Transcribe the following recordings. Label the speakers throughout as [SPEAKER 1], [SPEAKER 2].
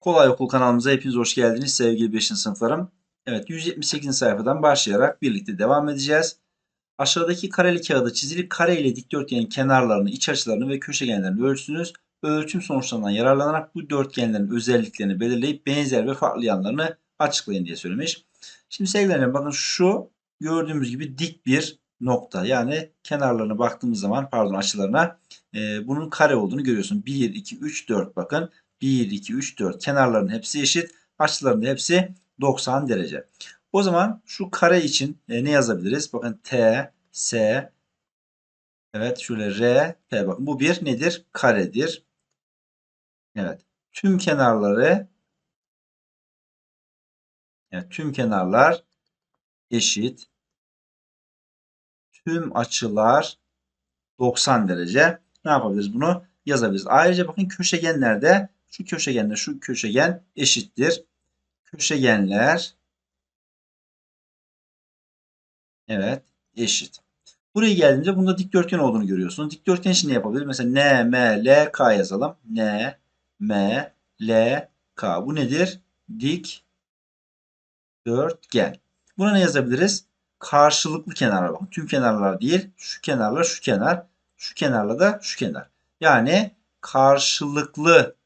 [SPEAKER 1] Kolay Okul kanalımıza hepiniz hoş geldiniz sevgili 5. sınıflarım. Evet 178. sayfadan başlayarak birlikte devam edeceğiz. Aşağıdaki kareli kağıda çizili kare ile dikdörtgenin kenarlarını, iç açılarını ve köşegenlerini ölçsünüz. Ölçüm sonuçlarından yararlanarak bu dörtgenlerin özelliklerini belirleyip benzer ve farklı yanlarını açıklayın diye söylemiş. Şimdi sevgilerim bakın şu gördüğümüz gibi dik bir nokta. Yani kenarlarına baktığımız zaman pardon açılarına e, bunun kare olduğunu görüyorsun. 1, 2, 3, 4 bakın. 1, 2, 3, 4 kenarların hepsi eşit. Açıların hepsi 90 derece. O zaman şu kare için e, ne yazabiliriz? Bakın T, S, evet şöyle R, P bakın bu bir nedir? Karedir. Evet. Tüm kenarları evet, tüm kenarlar eşit. Tüm açılar 90 derece. Ne yapabiliriz bunu? Yazabiliriz. Ayrıca bakın köşegenlerde şu köşegenle şu köşegen eşittir. Köşegenler evet eşit. Buraya geldiğimizde bunda dikdörtgen olduğunu görüyorsunuz. Dikdörtgen için ne yapabiliriz? Mesela N, M, L, K yazalım. N, M, L, K. Bu nedir? Dik dörtgen. Buna ne yazabiliriz? Karşılıklı kenarlar. Bakın tüm kenarlar değil. Şu kenarla şu kenar. Şu kenarla da şu kenar. Yani karşılıklı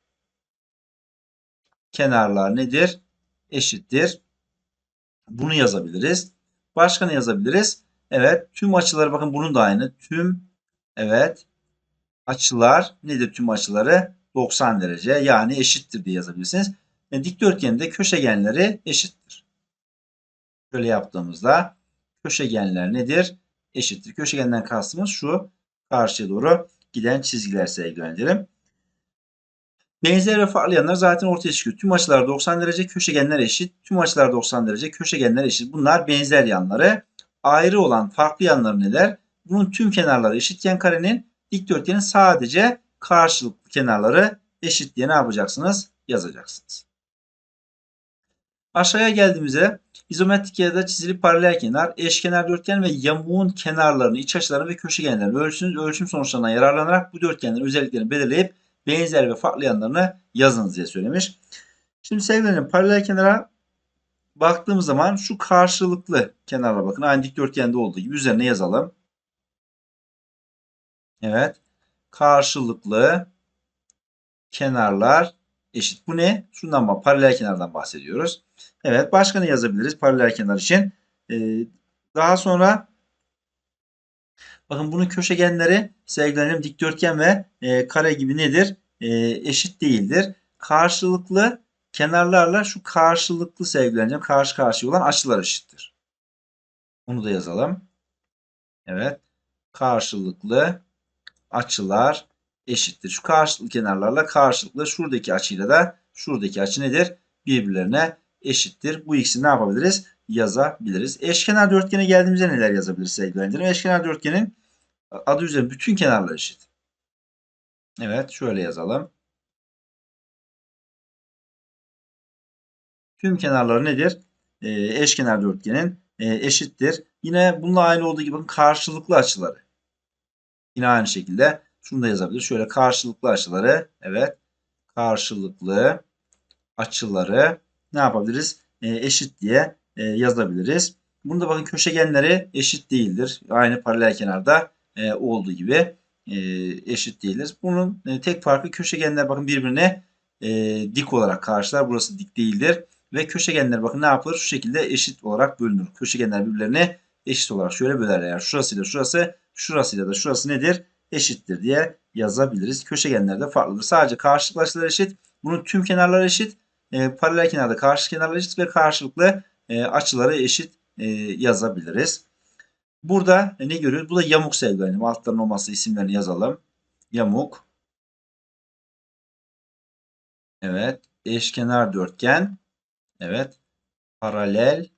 [SPEAKER 1] kenarlar nedir? Eşittir. Bunu yazabiliriz. Başka ne yazabiliriz? Evet. Tüm açıları bakın bunun da aynı. Tüm evet açılar nedir tüm açıları? 90 derece yani eşittir diye yazabilirsiniz. Yani dikdörtgenin de köşegenleri eşittir. Şöyle yaptığımızda köşegenler nedir? Eşittir. Köşegenden kastımız şu karşıya doğru giden çizgiler sevgili. Benzer ve farklı yanlar zaten ortaya çıkıyor. Tüm açılar 90 derece, köşegenler eşit. Tüm açılar 90 derece, köşegenler eşit. Bunlar benzer yanları. Ayrı olan farklı yanları neler? Bunun tüm kenarları eşitken karenin dikdörtgenin sadece karşılıklı kenarları eşit diye ne yapacaksınız? Yazacaksınız. Aşağıya geldiğimizde izometrik ya da çizili paralel kenar, eşkenar dörtgen ve yamuğun kenarlarını, iç açılarını ve köşegenlerini ölçünüz. Ölçüm sonuçlarından yararlanarak bu dörtgenlerin özelliklerini belirleyip benzer ve farklı yanlarını yazınız diye söylemiş. Şimdi sevgilerim paralel kenara baktığımız zaman şu karşılıklı kenarla bakın aynı dikdörtgende olduğu gibi üzerine yazalım. Evet. Karşılıklı kenarlar eşit. Bu ne? Şundan bak paralel kenardan bahsediyoruz. Evet. Başka ne yazabiliriz paralel kenar için? Ee, daha sonra bakın bunun köşegenleri sevgilerim dikdörtgen ve e, kare gibi nedir? E, eşit değildir. Karşılıklı kenarlarla şu karşılıklı sevgilerim karşı karşıya olan açılar eşittir. Bunu da yazalım. Evet. Karşılıklı açılar eşittir. Şu karşılıklı kenarlarla karşılıklı şuradaki açıyla da şuradaki açı nedir? Birbirlerine eşittir. Bu ikisini ne yapabiliriz? Yazabiliriz. Eşkenar dörtgene geldiğimizde neler yazabiliriz sevgili öğrencilerim? Eşkenar dörtgenin adı üzerinde bütün kenarlar eşit. Evet şöyle yazalım. Tüm kenarları nedir? Ee, eşkenar dörtgenin e, eşittir. Yine bununla aynı olduğu gibi karşılıklı açıları. Yine aynı şekilde şunu da yazabiliriz. Şöyle karşılıklı açıları evet karşılıklı açıları ne yapabiliriz? E, eşit diye e, yazabiliriz. Bunda bakın köşegenleri eşit değildir. Aynı paralel kenarda e, olduğu gibi e, eşit değildir. Bunun e, tek farkı köşegenler bakın birbirine e, dik olarak karşılar. Burası dik değildir. Ve köşegenler bakın ne yapılır? Şu şekilde eşit olarak bölünür. Köşegenler birbirlerine eşit olarak şöyle bölerler. Yani şurasıyla şurası, şurasıyla da şurası nedir? Eşittir diye yazabiliriz. Köşegenler de farklıdır. Sadece karşılıklı eşit. Bunun tüm kenarları eşit. E, paralel kenarda karşı kenarlar eşit ve karşılıklı e, açıları eşit e, yazabiliriz. Burada ne görüyoruz? Bu da yamuk sevgilerim. Altların olması isimlerini yazalım. Yamuk. Evet. Eşkenar dörtgen. Evet. Paralel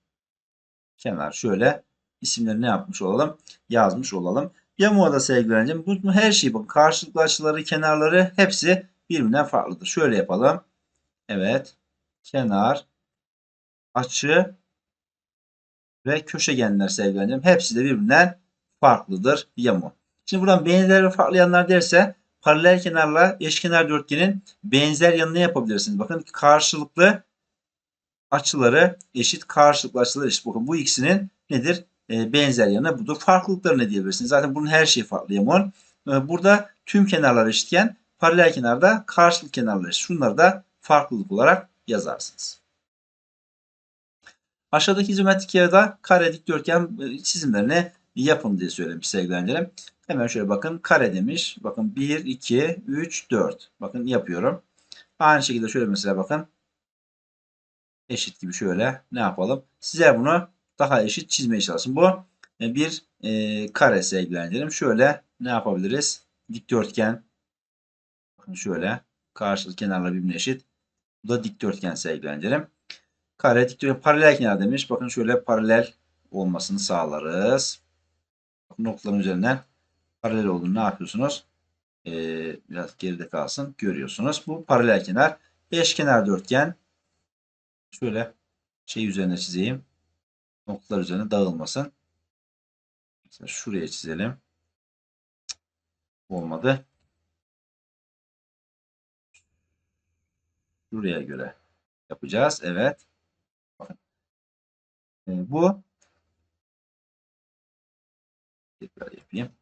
[SPEAKER 1] kenar. Şöyle isimlerini ne yapmış olalım? Yazmış olalım. Yamuğa da sevgili öğrencim. Bu her şey bakın. Karşılıklı açıları, kenarları hepsi birbirinden farklıdır. Şöyle yapalım. Evet. Kenar, açı ve köşegenler sevgili öğrencim. Hepsi de birbirinden farklıdır yamu. Şimdi buradan benzer ve farklı yanlar derse paralel kenarla eşkenar dörtgenin benzer yanını yapabilirsiniz. Bakın karşılıklı açıları eşit, karşılıklı açıları eşit. Bakın bu ikisinin nedir? E, benzer yanı budur. Farklılıkları ne diyebilirsiniz? Zaten bunun her şeyi farklı yamuğun. E, burada tüm kenarlar eşitken paralel kenarda karşılıklı kenarlar eşit. Şunları da farklılık olarak yazarsınız. Aşağıdaki izometrik yarıda kare dikdörtgen e, çizimlerini yapın diye söylemiş sevgili. Hemen şöyle bakın kare demiş. Bakın 1, 2, 3, 4. Bakın yapıyorum. Aynı şekilde şöyle mesela bakın. Eşit gibi şöyle ne yapalım. Size bunu daha eşit çizmeye çalışın. Bu e, bir e, kare sevgili öğrencilerim. Şöyle ne yapabiliriz? Dikdörtgen. Bakın şöyle. Karşılıklı kenarlar birbirine eşit. Bu da dikdörtgen öğrencilerim. Kare dikdörtgen paralel kenar demiş. Bakın şöyle paralel olmasını sağlarız. Noktaların üzerinden paralel olduğunu ne yapıyorsunuz? Ee, biraz geride kalsın. Görüyorsunuz. Bu paralel kenar. Eşkenar dörtgen. Şöyle şey üzerine çizeyim. Noktalar üzerine dağılmasın. Mesela şuraya çizelim. Olmadı. Şuraya göre yapacağız. Evet. Ee, bu tekrar yapayım.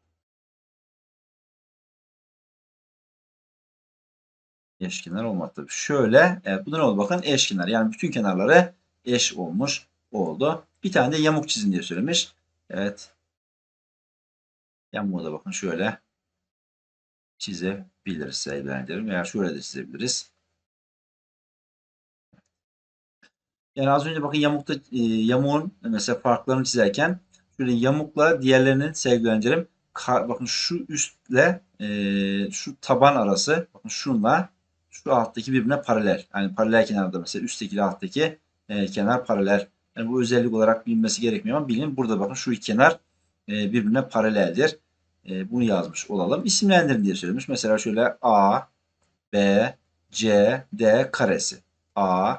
[SPEAKER 1] Eşkenar olmaktadır. Şöyle, evet bu da ne oldu? Bakın eşkenar. Yani bütün kenarları eş olmuş oldu. Bir tane de yamuk çizin diye söylemiş. Evet. Yamuğu da bakın şöyle çizebiliriz sevgilendirim. Veya şöyle de çizebiliriz. Yani az önce bakın yamukta e, yamuğun mesela farklarını çizerken şöyle yamukla diğerlerinin sevgilendirim bakın şu üstle e, şu taban arası bakın şunla şu alttaki birbirine paralel. Yani paralel kenarda mesela üstteki ile alttaki e, kenar paralel. Yani bu özellik olarak bilinmesi gerekmiyor ama bilin burada bakın şu iki kenar e, birbirine paraleldir. E, bunu yazmış olalım. İsimlendirin diye söylemiş. Mesela şöyle A, B, C, D karesi. A,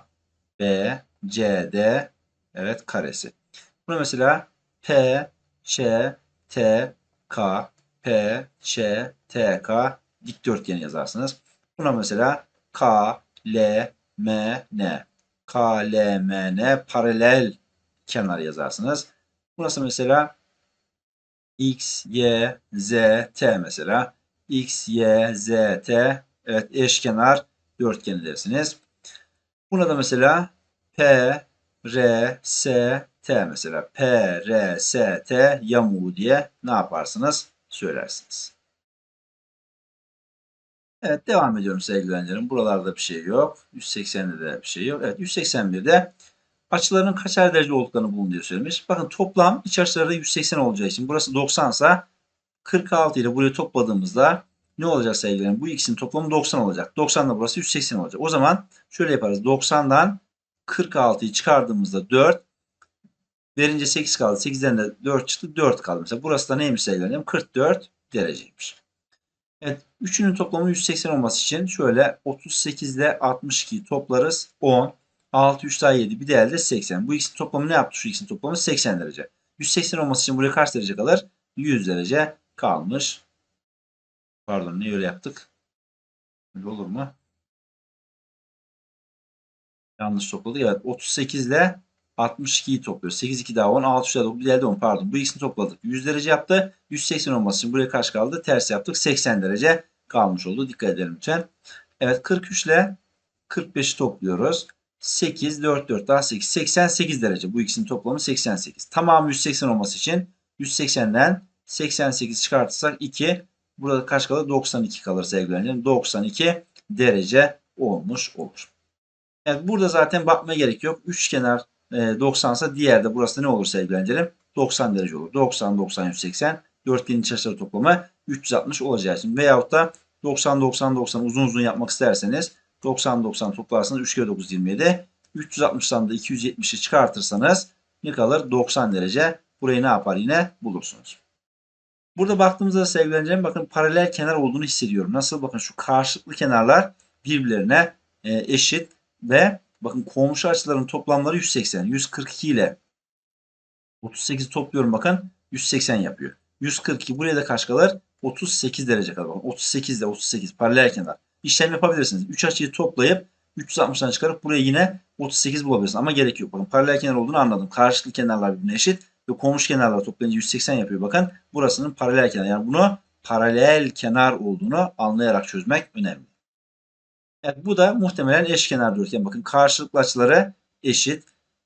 [SPEAKER 1] B, C, D evet karesi. Buna mesela P, Ç, T, K, P, Ç, T, K dikdörtgen yazarsınız. Buna mesela K, L, M, N. K, L, M, N paralel kenar yazarsınız. Burası mesela X, Y, Z, T mesela. X, Y, Z, T. Evet eşkenar dörtgen dersiniz. Buna da mesela P, R, S, T mesela. P, R, S, T yamuğu diye ne yaparsınız? Söylersiniz. Evet devam ediyorum sevgili öğrencilerim. Buralarda bir şey yok. 180'de de bir şey yok. Evet 181'de açıların kaçar derece olduklarını bulun diye söylemiş. Bakın toplam iç açıları 180 olacağı için burası 90 ise 46 ile burayı topladığımızda ne olacak sevgilerim? Bu ikisinin toplamı 90 olacak. 90 da burası 180 olacak. O zaman şöyle yaparız. 90'dan 46'yı çıkardığımızda 4 verince 8 kaldı. 8'den de 4 çıktı. 4 kaldı. Mesela burası da neymiş sevgilerim? 44 dereceymiş. Evet. Üçünün toplamı 180 olması için şöyle 38 ile 62'yi toplarız. 10. 6, 3 daha 7. Bir de elde 80. Bu ikisinin toplamı ne yaptı? Şu ikisinin toplamı 80 derece. 180 olması için buraya kaç derece kalır? 100 derece kalmış. Pardon ne öyle yaptık? Öyle olur mu? Yanlış topladık. Evet 38 ile 62'yi topluyoruz. 8, 2 daha 10, 6, 3 daha 9, 1 10 pardon. Bu ikisini topladık. 100 derece yaptı. 180 olması için buraya kaç kaldı? Ters yaptık. 80 derece kalmış oldu. Dikkat edelim lütfen. Evet 43 ile 45'i topluyoruz. 8, 4, 4 daha 8. 88 derece. Bu ikisinin toplamı 88. Tamamı 180 olması için 180'den 88 çıkartırsak 2. Burada kaç kalır? 92 kalır sevgili 92 derece olmuş olur. Evet burada zaten bakmaya gerek yok. Üç kenar e, 90 ise diğer de burası da ne olur sevgili 90 derece olur. 90, 90, 180. Dörtgenin iç açıları toplamı 360 olacağı için. Veyahut da 90, 90, 90 uzun uzun yapmak isterseniz 90, 90 toplarsanız 3 kere 9, 27. 360'dan da 270'i çıkartırsanız ne kalır? 90 derece. Burayı ne yapar yine bulursunuz. Burada baktığımızda sevgili bakın paralel kenar olduğunu hissediyorum. Nasıl? Bakın şu karşılıklı kenarlar birbirlerine e, eşit ve bakın komşu açıların toplamları 180. 142 ile 38 topluyorum bakın 180 yapıyor. 142 buraya da kaç kalır? 38 derece. Bakın 38 ile 38 paralel kenar. İşlem yapabilirsiniz. 3 açıyı toplayıp 360'dan çıkarıp buraya yine 38 bulabilirsiniz. Ama gerek yok. Bakın paralel kenar olduğunu anladım. Karşılıklı kenarlar birbirine eşit ve komşu kenarlar toplayınca 180 yapıyor. Bakın burasının paralel kenar. Yani bunu paralel kenar olduğunu anlayarak çözmek önemli. Evet, bu da muhtemelen eşkenar dörtgen. Bakın karşılıklı açıları eşit.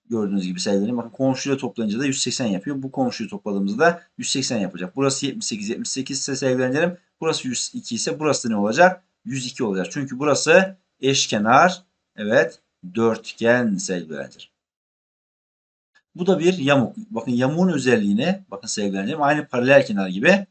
[SPEAKER 1] Gördüğünüz gibi sayılarım. Bakın komşuyla toplayınca da 180 yapıyor. Bu komşuyu topladığımızda da 180 yapacak. Burası 78, 78 ise sevgilenlerim. Burası 102 ise burası ne olacak? 102 olacak. Çünkü burası eşkenar. Evet. Dörtgen sevgilenlerim. Bu da bir yamuk. Bakın yamuğun özelliğini bakın sevgilenlerim aynı paralel kenar gibi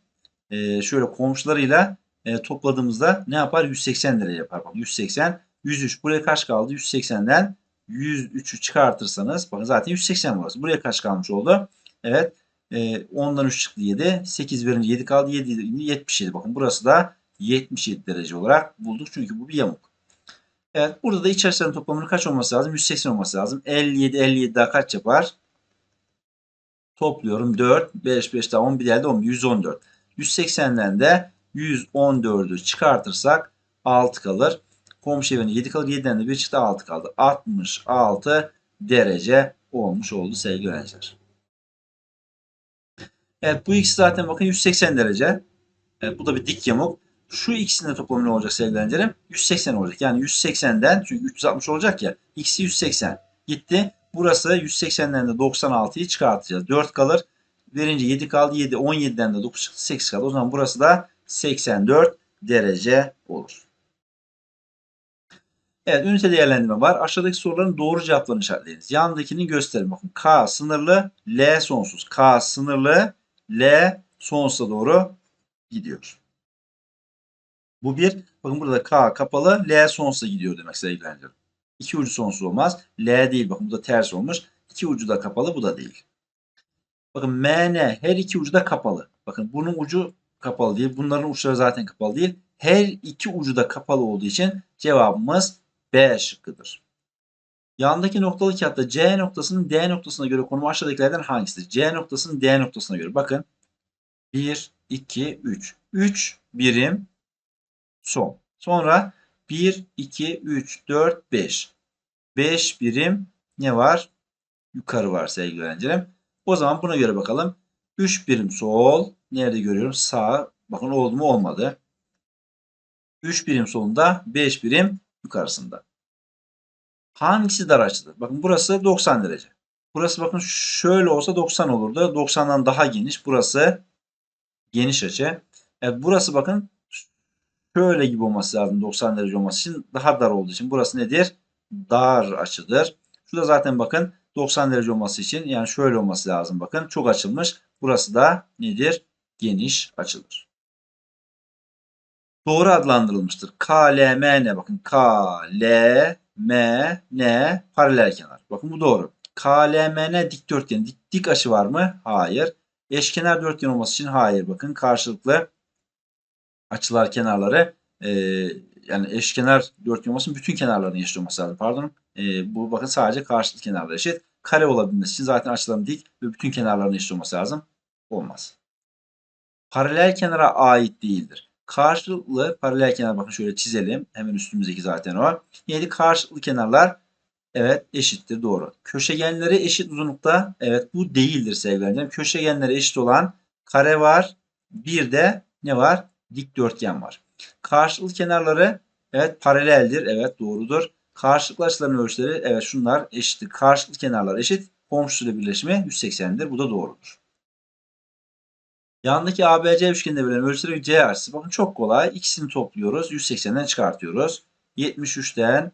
[SPEAKER 1] e, şöyle komşularıyla e, topladığımızda ne yapar? 180 derece yapar. Bakın 180, 103. Buraya kaç kaldı? 180'den 103'ü çıkartırsanız bakın zaten 180 burası. Buraya kaç kalmış oldu? Evet. E, 10'dan 3 çıktı 7. 8 verince 7 kaldı. 7 77. Bakın burası da 77 derece olarak bulduk. Çünkü bu bir yamuk. Evet. Burada da iç açıların toplamının kaç olması lazım? 180 olması lazım. 57, 57 daha kaç yapar? Topluyorum. 4, 5, 5 daha 10 bir geldi 10. 114. 180'den de 114'ü çıkartırsak 6 kalır. Komşu evine 7 kalır. 7'den de 1 çıktı 6 kaldı. 66 derece olmuş oldu sevgili öğrenciler. Evet bu ikisi zaten bakın 180 derece. Evet, bu da bir dik yamuk. Şu ikisinin de toplamı ne olacak sevgili öğrencilerim? 180 olacak. Yani 180'den çünkü 360 olacak ya. X'i 180 gitti. Burası 180'den de 96'yı çıkartacağız. 4 kalır. Verince 7 kaldı. 7 17'den de 9 çıktı 8 kaldı. O zaman burası da 84 derece olur. Evet ünite değerlendirme var. Aşağıdaki soruların doğru cevaplarını işaretleyiniz. Yandakini gösterin. Bakın K sınırlı, L sonsuz. K sınırlı, L sonsuza doğru gidiyor. Bu bir. Bakın burada K kapalı, L sonsuza gidiyor demek sevgili öğrencilerim. İki ucu sonsuz olmaz. L değil. Bakın bu da ters olmuş. İki ucu da kapalı, bu da değil. Bakın MN her iki ucu da kapalı. Bakın bunun ucu kapalı değil. Bunların uçları zaten kapalı değil. Her iki ucu da kapalı olduğu için cevabımız B şıkkıdır. Yandaki noktalı kağıtta C noktasının D noktasına göre konumu aşağıdakilerden hangisidir? C noktasının D noktasına göre. Bakın 1, 2, 3. 3 birim son. Sonra 1, 2, 3, 4, 5. 5 birim ne var? Yukarı var sevgili öğrencilerim. O zaman buna göre bakalım. 3 birim sol. Nerede görüyorum? Sağ. Bakın oldu mu? Olmadı. 3 birim solunda 5 birim yukarısında. Hangisi dar açıdır? Bakın burası 90 derece. Burası bakın şöyle olsa 90 olurdu. 90'dan daha geniş. Burası geniş açı. Evet burası bakın şöyle gibi olması lazım 90 derece olması için. Daha dar olduğu için burası nedir? Dar açıdır. Şurada zaten bakın 90 derece olması için yani şöyle olması lazım bakın. Çok açılmış. Burası da nedir? Geniş açılır. Doğru adlandırılmıştır. K, L, M, N. Bakın K, L, M, N paralel kenar. Bakın bu doğru. K, L, M, N dikdörtgen. Dik, dik açı var mı? Hayır. Eşkenar dörtgen olması için hayır. Bakın karşılıklı açılar kenarları e, yani eşkenar dörtgen olmasın bütün kenarlarının eşit olması lazım. Pardon. E, bu bakın sadece karşılıklı kenarlar eşit. Kare olabilmesi için zaten açıların dik ve bütün kenarlarının eşit olması lazım. Olmaz. Paralel kenara ait değildir. Karşılıklı paralel kenar bakın şöyle çizelim. Hemen üstümüzdeki zaten o. Yedi karşılıklı kenarlar evet eşittir doğru. Köşegenleri eşit uzunlukta evet bu değildir sevgilerim. Köşegenleri eşit olan kare var. Bir de ne var? Dikdörtgen var. Karşılıklı kenarları evet paraleldir. Evet doğrudur. Karşılıklı açıların ölçüleri evet şunlar eşittir. Karşılıklı kenarlar eşit. Komşusuyla birleşimi 180'dir. Bu da doğrudur. Yandaki ABC üçgeninde verilen ölçüleri C açısı. Bakın çok kolay. İkisini topluyoruz. 180'den çıkartıyoruz. 73'ten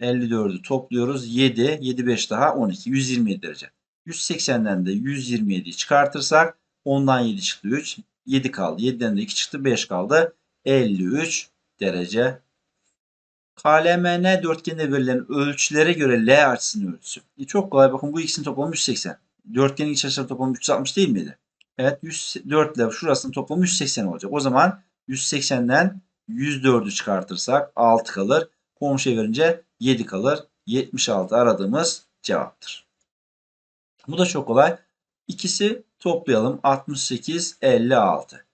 [SPEAKER 1] 54'ü topluyoruz. 7, 7 5 daha 12. 127 derece. 180'den de 127'yi çıkartırsak 10'dan 7 çıktı 3. 7 kaldı. 7'den de 2 çıktı 5 kaldı. 53 derece. KLMN dörtgeninde verilen ölçülere göre L açısının ölçüsü. E çok kolay bakın bu ikisinin toplamı 180. Dörtgenin iç açıları toplamı 360 değil miydi? Evet 104 ile şurasının toplamı 180 olacak. O zaman 180'den 104'ü çıkartırsak 6 kalır. Komşuya verince 7 kalır. 76 aradığımız cevaptır. Bu da çok kolay. İkisi toplayalım. 68, 56.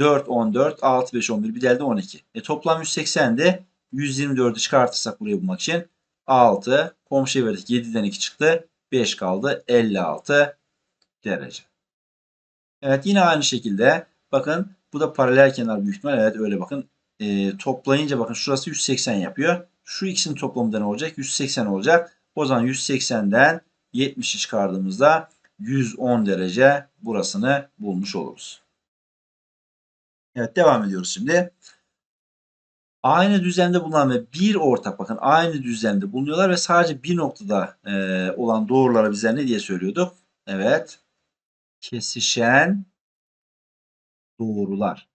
[SPEAKER 1] 4, 14, 6, 5, 11 bir de elde 12. E, toplam 180'de 124'ü çıkartırsak buraya bulmak için 6. Komşuya verdik 7'den 2 çıktı. 5 kaldı. 56 derece. Evet yine aynı şekilde bakın bu da paralel kenar büyük ihtimal. Evet öyle bakın. E, toplayınca bakın şurası 180 yapıyor. Şu ikisinin toplamı ne olacak? 180 olacak. O zaman 180'den 70'i çıkardığımızda 110 derece burasını bulmuş oluruz. Evet devam ediyoruz şimdi. Aynı düzlemde bulunan ve bir ortak bakın aynı düzlemde bulunuyorlar ve sadece bir noktada e, olan doğrulara bizler ne diye söylüyorduk? Evet. Kesişen doğrular.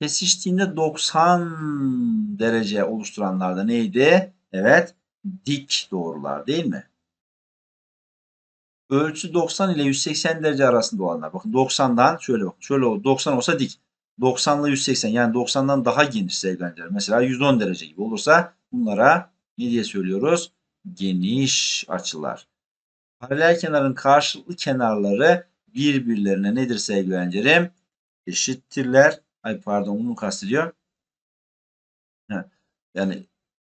[SPEAKER 1] Kesiştiğinde 90 derece oluşturanlar da neydi? Evet. Dik doğrular değil mi? Ölçü 90 ile 180 derece arasında olanlar. Bakın 90'dan şöyle bakın. Şöyle oldu. 90 olsa dik. 90 ile 180 yani 90'dan daha geniş sevgilenler. Mesela 110 derece gibi olursa bunlara ne diye söylüyoruz? Geniş açılar. Paralel kenarın karşılıklı kenarları birbirlerine nedir sevgili öğrencilerim? Eşittirler. Ay pardon bunu kastediyor. Yani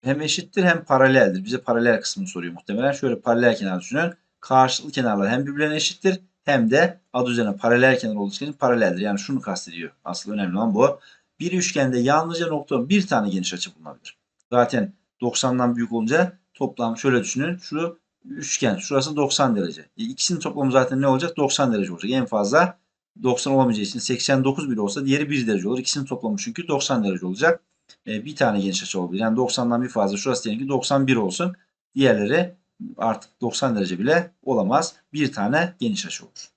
[SPEAKER 1] hem eşittir hem paraleldir. Bize paralel kısmını soruyor muhtemelen. Şöyle paralel kenar düşünün. Karşılıklı kenarlar hem birbirlerine eşittir hem de adı üzerine paralel kenar olduğu için paraleldir. Yani şunu kastediyor. Aslında önemli olan bu. Bir üçgende yalnızca nokta bir tane geniş açı bulunabilir. Zaten 90'dan büyük olunca toplam şöyle düşünün. Şu üçgen şurası 90 derece. E, ikisinin toplamı zaten ne olacak? 90 derece olacak. En fazla 90 olamayacağı için 89 bile olsa diğeri 1 derece olur. İkisinin toplamı çünkü 90 derece olacak. E, bir tane geniş açı olabilir. Yani 90'dan bir fazla. Şurası diyelim ki 91 olsun. Diğerleri artık 90 derece bile olamaz. Bir tane geniş açı olur.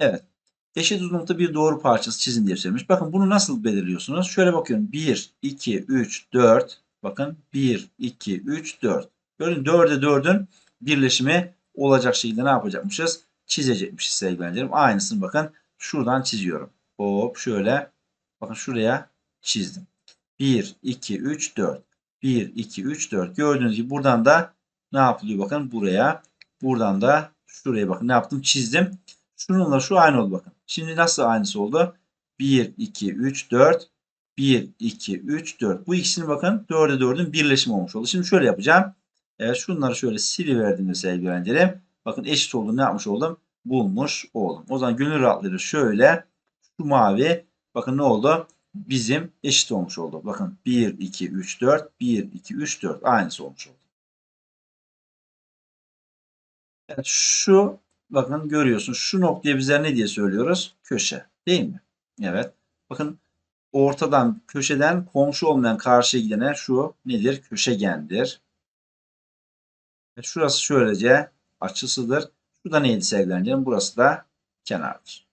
[SPEAKER 1] Evet. Eşit uzunlukta bir doğru parçası çizin diye söylemiş. Bakın bunu nasıl belirliyorsunuz? Şöyle bakıyorum. 1, 2, 3, 4. Bakın 1, 2, 3, 4. Gördün 4'e 4'ün birleşimi olacak şekilde ne yapacakmışız? Çizecekmişiz sevgilerim. Aynısını bakın şuradan çiziyorum. Hop şöyle. Bakın şuraya çizdim. 1, 2, 3, 4. 1, 2, 3, 4. Gördüğünüz gibi buradan da ne yapılıyor bakın buraya. Buradan da şuraya bakın ne yaptım çizdim. Şununla şu aynı oldu bakın. Şimdi nasıl aynısı oldu? 1, 2, 3, 4. 1, 2, 3, 4. Bu ikisini bakın 4'e 4'ün birleşimi olmuş oldu. Şimdi şöyle yapacağım. Evet şunları şöyle siliverdiğimde sevgili öğrencilerim. Bakın eşit olduğunu ne yapmış oldum? Bulmuş oldum. O zaman gönül rahatlığı şöyle. Şu mavi bakın ne oldu? bizim eşit olmuş oldu. Bakın 1, 2, 3, 4, 1, 2, 3, 4 aynısı olmuş oldu. Evet, şu bakın görüyorsun şu noktaya bize ne diye söylüyoruz? Köşe değil mi? Evet. Bakın ortadan köşeden komşu olmayan karşıya gidene şu nedir? Köşegendir. Evet, şurası şöylece açısıdır. Şu da neydi sevgilerim? Burası da kenardır.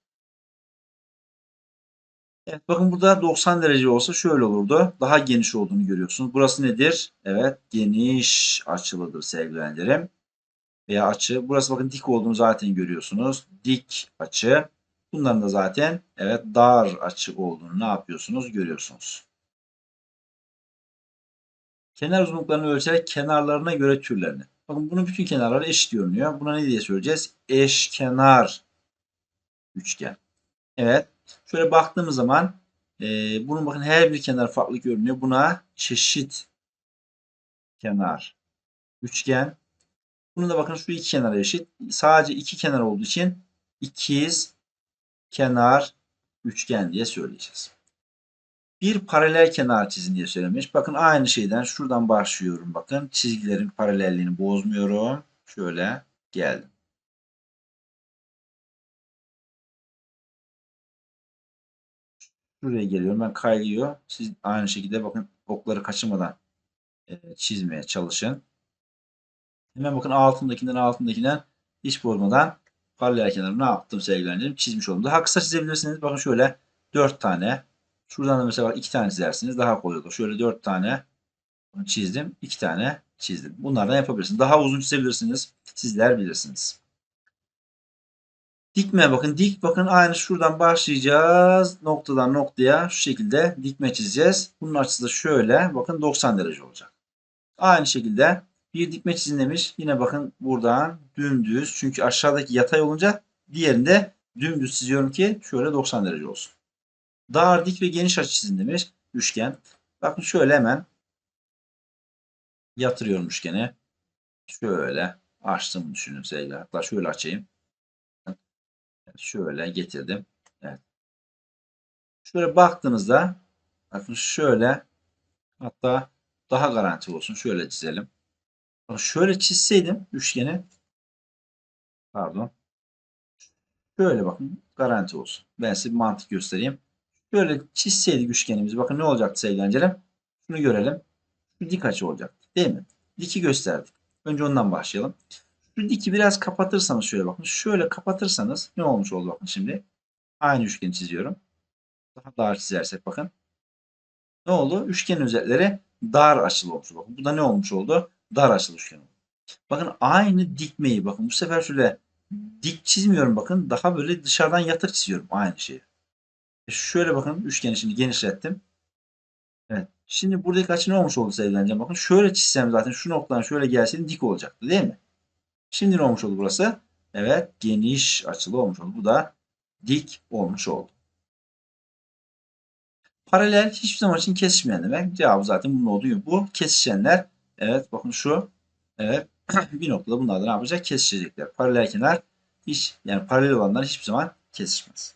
[SPEAKER 1] Evet bakın burada 90 derece olsa şöyle olurdu. Daha geniş olduğunu görüyorsunuz. Burası nedir? Evet geniş açılıdır sevgili öğrencilerim. Veya açı. Burası bakın dik olduğunu zaten görüyorsunuz. Dik açı. Bunların da zaten evet dar açı olduğunu ne yapıyorsunuz? Görüyorsunuz. Kenar uzunluklarını ölçerek kenarlarına göre türlerini. Bakın bunun bütün kenarları eşit görünüyor. Buna ne diye söyleyeceğiz? Eşkenar üçgen. Evet. Şöyle baktığımız zaman e, bunun bakın her bir kenar farklı görünüyor. Buna çeşit kenar üçgen. Bunun da bakın şu iki kenar eşit. Sadece iki kenar olduğu için ikiz kenar üçgen diye söyleyeceğiz. Bir paralel kenar çizin diye söylemiş. Bakın aynı şeyden şuradan başlıyorum. Bakın çizgilerin paralelliğini bozmuyorum. Şöyle geldim. Şuraya geliyorum. Ben kaylıyor. Siz aynı şekilde bakın okları kaçırmadan e, çizmeye çalışın. Hemen bakın altındakinden altındakinden hiç bozmadan paralel kenarı ne yaptım sevgilerim çizmiş oldum. Daha kısa çizebilirsiniz. Bakın şöyle 4 tane. Şuradan da mesela 2 tane çizersiniz. Daha kolay olur. Şöyle 4 tane çizdim. 2 tane çizdim. Bunlardan yapabilirsiniz. Daha uzun çizebilirsiniz. Sizler bilirsiniz. Dikme bakın. Dik bakın aynı şuradan başlayacağız. Noktadan noktaya şu şekilde dikme çizeceğiz. Bunun açısı da şöyle. Bakın 90 derece olacak. Aynı şekilde bir dikme çizin demiş. Yine bakın buradan dümdüz. Çünkü aşağıdaki yatay olunca diğerinde dümdüz çiziyorum ki şöyle 90 derece olsun. Dar, dik ve geniş açı çizin demiş. Üçgen. Bakın şöyle hemen yatırıyorum üçgeni. Şöyle açtım düşünün sevgili. Hatta şöyle açayım. Şöyle getirdim. Evet. Şöyle baktığınızda bakın şöyle hatta daha garanti olsun. Şöyle çizelim. Şöyle çizseydim üçgeni pardon. Şöyle bakın garanti olsun. Ben size bir mantık göstereyim. Şöyle çizseydik üçgenimizi bakın ne olacaktı sevgili öğrencilerim? Şunu görelim. Şu dik açı olacaktı. Değil mi? Diki gösterdik. Önce ondan başlayalım. Şu diki biraz kapatırsanız şöyle bakın. Şöyle kapatırsanız ne olmuş oldu bakın şimdi. Aynı üçgeni çiziyorum. Daha dar çizersek bakın. Ne oldu? Üçgenin özellikleri dar açılı olmuş. Bakın bu da ne olmuş oldu? Dar açılı üçgen. Bakın aynı dikmeyi bakın bu sefer şöyle dik çizmiyorum bakın. Daha böyle dışarıdan yatır çiziyorum aynı şeyi. E Şöyle bakın üçgeni şimdi genişlettim. Evet. Şimdi buradaki açı ne olmuş oldu sevgili öğrencim? Bakın şöyle çizsem zaten şu noktadan şöyle gelseydi dik olacaktı değil mi? Şimdi ne olmuş oldu burası? Evet geniş açılı olmuş oldu. Bu da dik olmuş oldu. Paralel hiçbir zaman için kesişmeyen demek. Cevabı zaten bunun olduğu gibi. Bu kesişenler. Evet bakın şu. Evet bir noktada bunlar da ne yapacak? Kesişecekler. Paralel kenar hiç yani paralel olanlar hiçbir zaman kesişmez.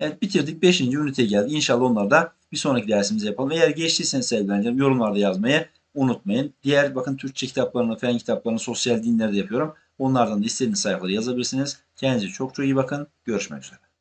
[SPEAKER 1] Evet bitirdik. 5. üniteye geldi. İnşallah onları da bir sonraki dersimizde yapalım. Eğer geçtiyseniz sevgili yorumlarda yazmayı unutmayın. Diğer bakın Türkçe kitaplarını, fen kitaplarını, sosyal dinleri de yapıyorum. Onlardan da istediğiniz sayfaları yazabilirsiniz. Kendinize çok çok iyi bakın. Görüşmek üzere.